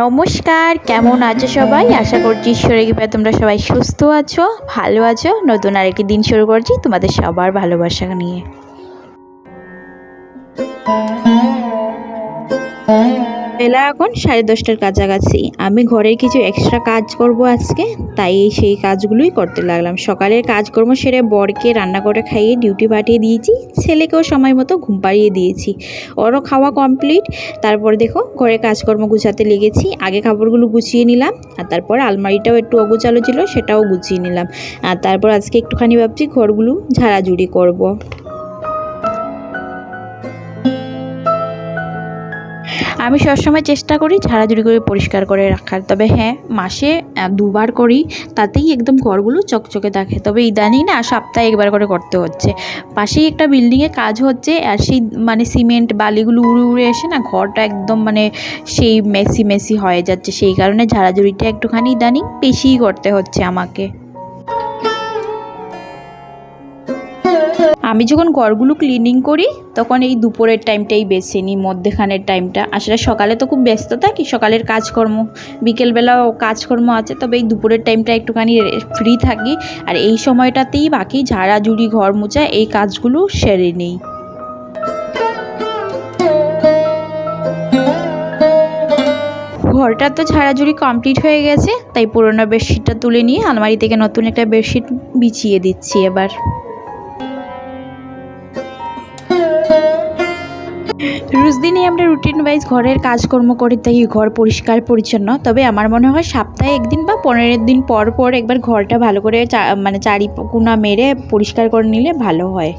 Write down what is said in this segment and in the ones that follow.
নমস্কার, কেমন আছো সবাই? আশা করছি ঈশ্বরের কৃপায় তোমরা সবাই সুস্থ আছো, ভালো আছো। নতুন আরেকটি দিন শুরু করছি তোমাদের সবার ভালোবাসা নিয়ে। বেলা এখন সাড়ে দশটার কাছাকাছি। আমি ঘরের কিছু এক্সট্রা কাজ করব আজকে, তাই সেই কাজগুলোই করতে লাগলাম। সকালের কাজকর্ম সেরে বরকে রান্না করে খাইয়ে ডিউটি পাঠিয়ে দিয়েছি, ছেলেকেও সময় মতো ঘুম পাড়িয়ে দিয়েছি। ওরও খাওয়া কমপ্লিট তারপর দেখো ঘরের কাজকর্ম গুছাতে লেগেছি, আগে কাপড়গুলো গুছিয়ে নিলাম, আর তারপর আলমারিটাও একটু অগুচালো ছিল, সেটাও গুছিয়ে নিলাম। আর তারপর আজকে একটুখানি ভাবছি ঘরগুলো ঝাড়াঝুড়ি করব। আমি সবসময় চেষ্টা করি ঝাড়াঝুড়ি করে পরিষ্কার করে রাখার। তবে হ্যাঁ মাসে দুবার করি, তাতেই একদম ঘরগুলো চকচকে থাকে। তবে ইদানিং না সপ্তাহে একবার করে করতে হচ্ছে। পাশেই একটা বিল্ডিংয়ে কাজ হচ্ছে, আর সেই মানে সিমেন্ট বালিগুলো উড়ে উড়ে এসে না ঘরটা একদম মানে সেই মেসি মেসি হয়ে যাচ্ছে। সেই কারণে ঝাড়াঝুড়িটা একটুখানি ইদানিং বেশিই করতে হচ্ছে আমাকে। আমি যখন ঘরগুলো ক্লিনিং করি, তখন এই দুপুরের টাইমটাই বেছে নিই, মধ্যেখানের টাইমটা আসলে সকালে তো খুব ব্যস্ত থাকি, সকালের কাজকর্ম, বিকেলবেলাও কাজকর্ম আছে, তবে এই দুপুরের টাইমটা একটুখানি ফ্রি থাকি। আর এই সময়টাতেই বাকি ঝাড়াঝুড়ি, ঘর মোছা, এই কাজগুলো সেরে নেই। ঘরটা তো ঝাড়াঝুড়ি কমপ্লিট হয়ে গেছে, তাই পুরোনো বেডশিটটা তুলে নিয়ে আলমারি থেকে নতুন একটা বেডশিট বিছিয়ে দিচ্ছি এবার। রোজ দিনই আমরা রুটিন ওয়াইজ ঘরের কাজকর্ম করে থাকি ঘর পরিষ্কার, পরিচ্ছন্ন। তবে আমার মনে হয় সপ্তাহে একদিন বা পনেরো দিন পর পর একবার ঘরটা ভালো করে মানে চারি কোনা মেরে পরিষ্কার করে নিলে ভালো হয়।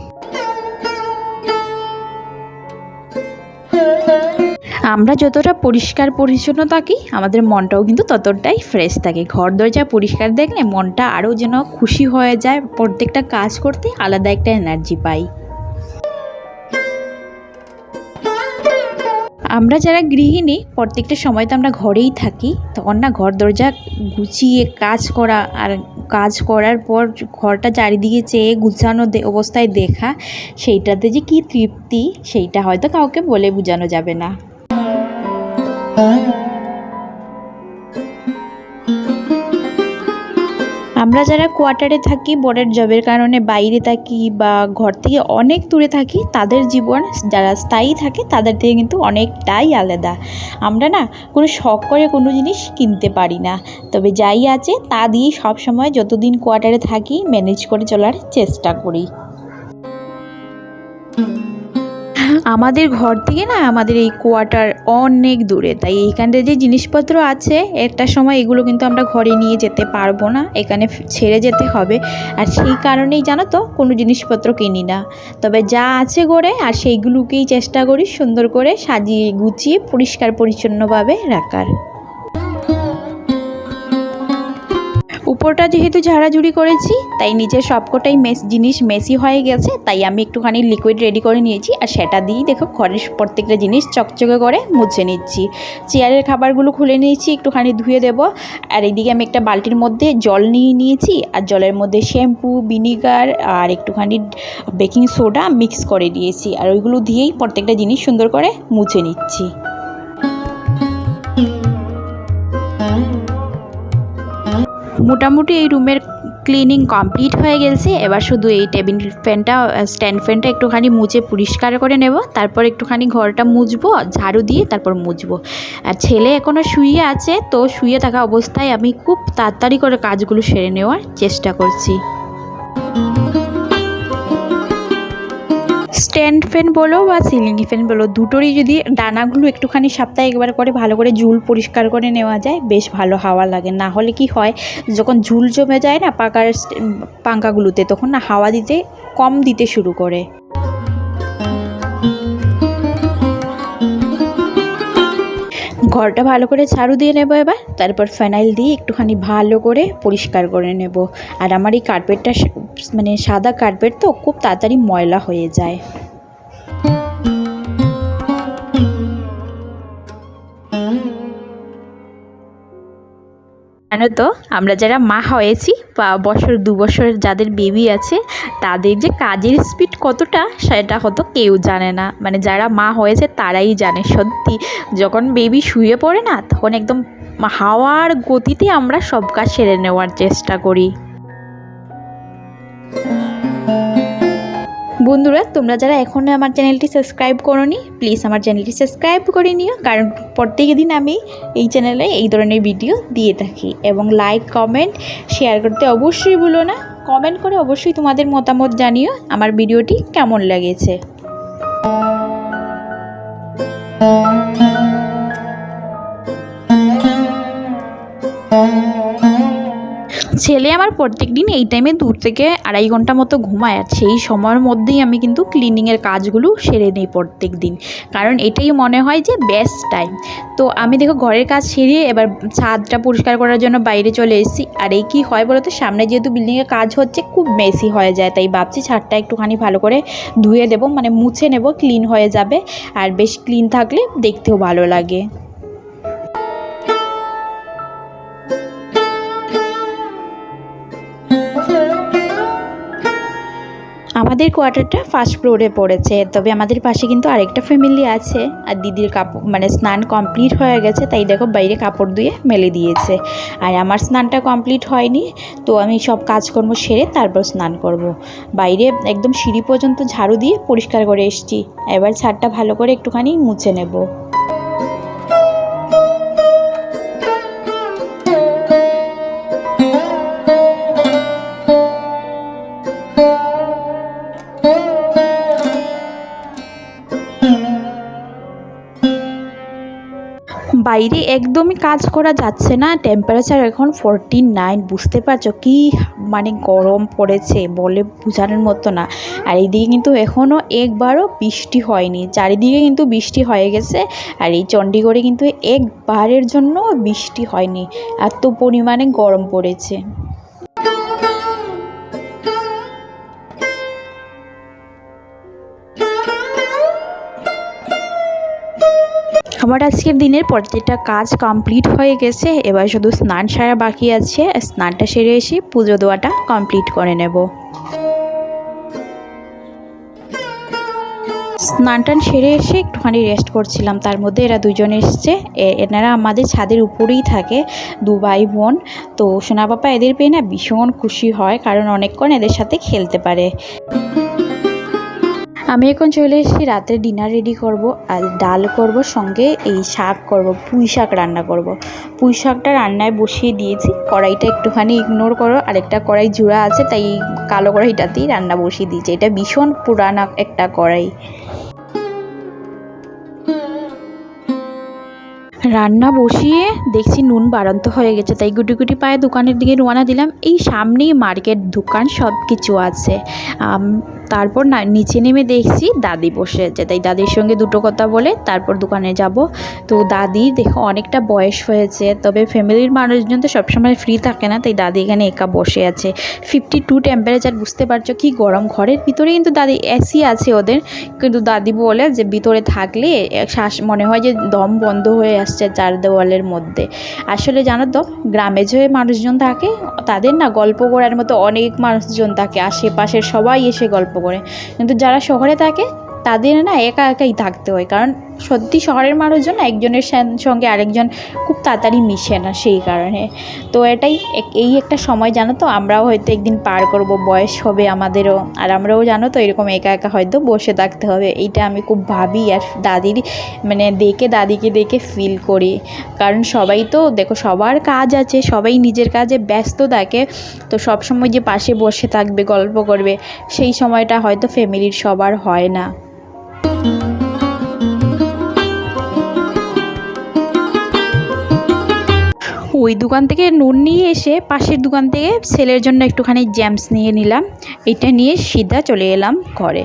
আমরা যতটা পরিষ্কার, পরিচ্ছন্ন থাকি, আমাদের মনটাও কিন্তু ততটাই ফ্রেশ থাকে। ঘর দরজা পরিষ্কার দেখলে মনটা আরও যেন খুশি হয়ে যায়। প্রত্যেকটা কাজ করতে আলাদা একটা এনার্জি পাই। আমরা যারা গৃহিণী, প্রত্যেকটা সময় তো আমরা ঘরেই থাকি। তখন না ঘর দরজা গুছিয়ে কাজ করা আর কাজ করার পর ঘরটা চারিদিকে চেয়ে গুছানো অবস্থায় দেখা, সেইটাতে যে কি তৃপ্তি, সেইটা হয়তো কাউকে বলে বোঝানো যাবে না। আমরা যারা কোয়ার্টারে থাকি বোর্ডের জবের কারণে বাইরে থাকি বা ঘর থেকে অনেক দূরে থাকি, তাদের জীবন যারা স্থায়ী থাকে, তাদের থেকে কিন্তু অনেকটাই আলাদা। আমরা না কোনো শখ করে কোনো জিনিস কিনতে পারি না। তবে যাই আছে, তা দিয়েই সবসময় যতদিন কোয়ার্টারে থাকি ম্যানেজ করে চলার চেষ্টা করি। আমাদের ঘর থেকে না আমাদের এই কোয়ার্টার অনেক দূরে। তাই এইখানটা যে জিনিসপত্র আছে, একটা সময় এগুলো কিন্তু আমরা ঘরে নিয়ে যেতে পারব না, এখানে ছেড়ে যেতে হবে। আর সেই কারণেই জানো তো, কোনো জিনিসপত্র কিনি না। তবে যা আছে ঘরে, আর সেইগুলোকেই চেষ্টা করি সুন্দর করে সাজিয়ে গুছিয়ে পরিষ্কার পরিচ্ছন্নভাবে রাখার। উপরটা যেহেতু ঝাড়াঝুড়ি করেছি, তাই নিচে সবকটাই মেস জিনিস মেসি হয়ে গেছে, তাই আমি একটুখানি লিকুইড রেডি করে নিয়েছি। আর সেটা দিয়েই দেখো ঘরের প্রত্যেকটা জিনিস চকচকে করে মুছে নিচ্ছি। চেয়ারের খাবারগুলো খুলে নিয়েছি, একটুখানি ধুয়ে দেব। আর এদিকে আমি একটা বালতির মধ্যে জল নিয়ে নিয়েছি। আর জলের মধ্যে শ্যাম্পু ভিনিগার আর একটুখানি বেকিং সোডা মিক্স করে দিয়েছি। আর ওইগুলো দিয়েই প্রত্যেকটা জিনিস সুন্দর করে মুছে নিচ্ছি। মোটামুটি এই রুমের ক্লিনিং কমপ্লিট হয়ে গেছে। এবার শুধু এই টেবিল ফ্যানটা স্ট্যান্ড ফ্যানটা একটুখানি মুছে পরিষ্কার করে নেব। তারপর একটুখানি ঘরটা মুছবো, ঝাড়ু দিয়ে তারপর মুছবো। আর ছেলে এখনও শুয়ে আছে, তো শুয়ে থাকা অবস্থায় আমি খুব তাড়াতাড়ি করে কাজগুলো সেরে নেওয়ার চেষ্টা করছি। স্ট্যান্ড ফ্যান বলো বা সিলিং ফ্যান বলো, দুটোরই যদি ডানাগুলো একটুখানি সপ্তাহে একবার করে ভালো করে ঝুল পরিষ্কার করে নেওয়া যায়, বেশ ভালো হাওয়া লাগে। না হলে কি হয়, যখন ঝুল জমে যায় না পাকার পাঙ্কাগুলোতে তখন না হাওয়া দিতে কম দিতে শুরু করে। ঘরটা ভালো করে ঝাড়ু দিয়ে নেব এবার, তারপর ফেনাইল দিয়ে একটুখানি ভালো করে পরিষ্কার করে নেব। আর আমার এই কার্পেটটা মানে সাদা কার্পেট তো খুব তাড়াতাড়ি ময়লা হয়ে যায়। তো, আমরা যারা মা হয়েছি বা বছর দু বছর যাদের বেবি আছে, তাদের যে কাজের স্পিড কতটা সেটা হয়তো কেউ জানে না। মানে যারা মা হয়েছে তারাই জানে, সত্যি। যখন বেবি শুয়ে পড়ে না, তখন একদম হাওয়ার গতিতে আমরা সব কাজ সেরে নেওয়ার চেষ্টা করি। বন্ধুরা, তোমরা যারা এখনও আমার চ্যানেলটি সাবস্ক্রাইব করো নি প্লিজ আমার চ্যানেলটি সাবস্ক্রাইব করে নিও, কারণ প্রত্যেক দিন আমি এই চ্যানেলে এই ধরনের ভিডিও দিয়ে থাকি এবং লাইক কমেন্ট শেয়ার করতে অবশ্যই ভুলো না। কমেন্ট করে অবশ্যই তোমাদের মতামত জানিও, আমার ভিডিওটি কেমন লেগেছে। ছেলে আমার প্রত্যেক দিন এই টাইমে দূর থেকে আড়াই ঘণ্টা মতো ঘুমায় আর সেই সময়ের মধ্যেই আমি কিন্তু ক্লিনিংয়ের কাজগুলো সেরে নিই প্রত্যেক দিন। কারণ এটাই মনে হয় যে বেস্ট টাইম তো আমি দেখো ঘরের কাজ সেরিয়ে এবার ছাদটা পরিষ্কার করার জন্য বাইরে চলে এসেছি। আর এই কী হয় বলো তো সামনে যেহেতু বিল্ডিংয়ে কাজ হচ্ছে, খুব মেসি হয়ে যায়। তাই ভাবছি ছাদটা একটুখানি ভালো করে ধুয়ে দেবো মানে মুছে নেব ক্লিন হয়ে যাবে। আর বেশ ক্লিন থাকলে দেখতেও ভালো লাগে। আমাদের কোয়ার্টারটা ফার্স্ট ফ্লোরে পড়েছে, তবে আমাদের পাশে কিন্তু আরেকটা ফ্যামিলি আছে আর দিদির কাপড় মানে স্নান কমপ্লিট হয়ে গেছে, তাই দেখো বাইরে কাপড় ধুয়ে মেলে দিয়েছে আর আমার স্নানটা কমপ্লিট হয়নি, তো আমি সব কাজকর্ম সেরে তারপর স্নান করব। বাইরে একদম সিঁড়ি পর্যন্ত ঝাড়ু দিয়ে পরিষ্কার করে এসছি, এবার ছাদটা ভালো করে একটুখানি মুছে নেব বাইরে একদমই কাজ করা যাচ্ছে না। টেম্পারেচার এখন ফোরটি নাইন বুঝতে পারছ কি মানে গরম পড়েছে বলে বোঝানোর মতো না। আর এইদিকে কিন্তু এখনও একবারও বৃষ্টি হয়নি। চারিদিকে কিন্তু বৃষ্টি হয়ে গেছে আর এই চণ্ডীগড়ে কিন্তু একবারের জন্য বৃষ্টি হয়নি। এত পরিমাণে গরম পড়েছে। আমার আজকের দিনের প্রত্যেকটা কাজ কমপ্লিট হয়ে গেছে, এবার শুধু স্নান সারা বাকি আছে। স্নানটা সেরে এসে পুজো দেওয়াটা কমপ্লিট করে নেব। স্নান টান সেরে এসে একটুখানি রেস্ট করছিলাম, তার মধ্যে এরা দুজন এসছে। এনারা আমাদের ছাদের উপরেই থাকে, দু ভাই বোন। তো সোনা বাবা এদের পেয়ে না ভীষণ খুশি হয়, কারণ অনেকক্ষণ এদের সাথে খেলতে পারে। আমি এখন চলে এসেছি রাতে ডিনার রেডি করব, আর ডাল করব, সঙ্গে এই শাক করব, পুঁই শাক রান্না করব। পুঁই শাকটা রান্নায় বসিয়ে দিয়েছি, কড়াইটা একটুখানি ইগনোর করো, আরেকটা কড়াই জোড়া আছে, তাই কালো কড়াইটাতেই রান্না বসিয়ে দিয়েছি। এটা ভীষণ পুরানা একটা কড়াই। রান্না বসিয়ে দেখছি নুন বাড়ন্ত হয়ে গেছে, তাই গুটি গুটি পায়ে দোকানের দিকে রওনা দিলাম। এই সামনেই মার্কেট দোকান সব কিছু আছে তারপর না, নিচে নেমে দেখছি দাদি বসে আছে। তাই দাদির সঙ্গে দুটো কথা বলে তারপর দোকানে যাব। তো দাদি দেখো অনেকটা বয়স হয়েছে, তবে ফ্যামিলির মানুষজন তো সবসময় ফ্রি থাকে না, তাই দাদি এখানে একা বসে আছে। ফিফটি টু টেম্পারেচার বুঝতে পারছ কি গরম। ঘরের ভিতরে কিন্তু দাদি এসি আছে ওদের, কিন্তু দাদি বলে যে ভিতরে থাকলে শ্বাস, মনে হয় যে দম বন্ধ হয়ে আসছে চার দেওয়ালের মধ্যে। আসলে জানো তো, গ্রামে যে মানুষজন থাকে, তাদের না গল্প করার মতো অনেক মানুষজন থাকে, আশেপাশের সবাই এসে গল্প করে। কিন্তু যারা শহরে থাকে তাদের না একা একাই থাকতে হয়। কারণ সত্যি শহরের মানুষজন একজনের সঙ্গে আরেকজন খুব তাড়াতাড়ি মিশে না সেই কারণে। তো এটাই এই একটা সময় জানো তো, আমরাও হয়তো একদিন পার করব, বয়স হবে আমাদেরও। আর আমরাও জানো তো এরকম একা একা হয়তো বসে থাকতে হবে। এইটা আমি খুব ভাবি আর দাদির মানে দেখে দাদিকে দেখে ফিল করি। কারণ সবাই তো দেখো সবার কাজ আছে, সবাই নিজের কাজে ব্যস্ত থাকে। তো সব সময় যে পাশে বসে থাকবে, গল্প করবে, সেই সময়টা হয়তো ফ্যামিলির সবার হয় না। ওই দোকান থেকে নুন নিয়ে এসে পাশের দোকান থেকে ছেলের জন্য একটুখানি জ্যামস নিয়ে নিলাম। এটা নিয়ে সিধা চলে এলাম ঘরে।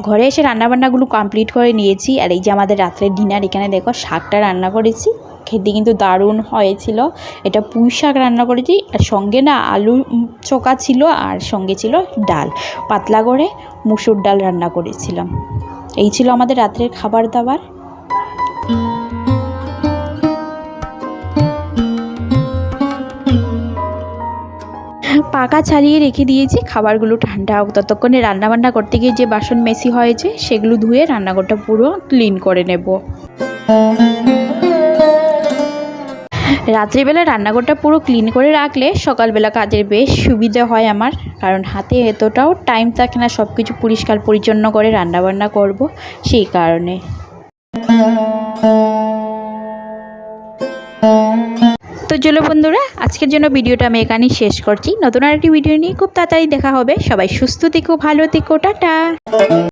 ঘরে এসে রান্নাবান্নাগুলো কমপ্লিট করে নিয়েছি। আর এই যে আমাদের রাত্রের ডিনার এখানে দেখো শাকটা রান্না করেছি। খেতে কিন্তু দারুণ হয়েছিল। এটা পুঁই শাক রান্না করেছি। আর সঙ্গে না আলু চোকা ছিল আর সঙ্গে ছিল ডাল। পাতলা করে মুসুর ডাল রান্না করেছিলাম। এই ছিল আমাদের রাত্রের খাবার দাবার। পাকা চালিয়ে রেখে দিয়েছি, খাবারগুলো ঠান্ডা হোক। ততক্ষণে রান্নাবান্না করতে গিয়ে যে বাসন মেসি হয়েছে, সেগুলো ধুয়ে রান্নাঘরটা পুরো ক্লিন করে নেব। রাত্রিবেলা রান্নাঘরটা পুরো ক্লিন করে রাখলে সকালবেলা কাজের বেশ সুবিধা হয় আমার, কারণ হাতে এতটাও টাইম থাকে না সব কিছু পরিষ্কার পরিচ্ছন্ন করে রান্নাবান্না করব সেই কারণে। তো চলো বন্ধুরা, আজকের জন্য ভিডিওটা আমি এখানেই শেষ করছি। নতুন আরেকটি ভিডিও নিয়ে খুব তাড়াতাড়ি দেখা হবে। সবাই সুস্থ থেকো, ভালো থেকো, টাটা।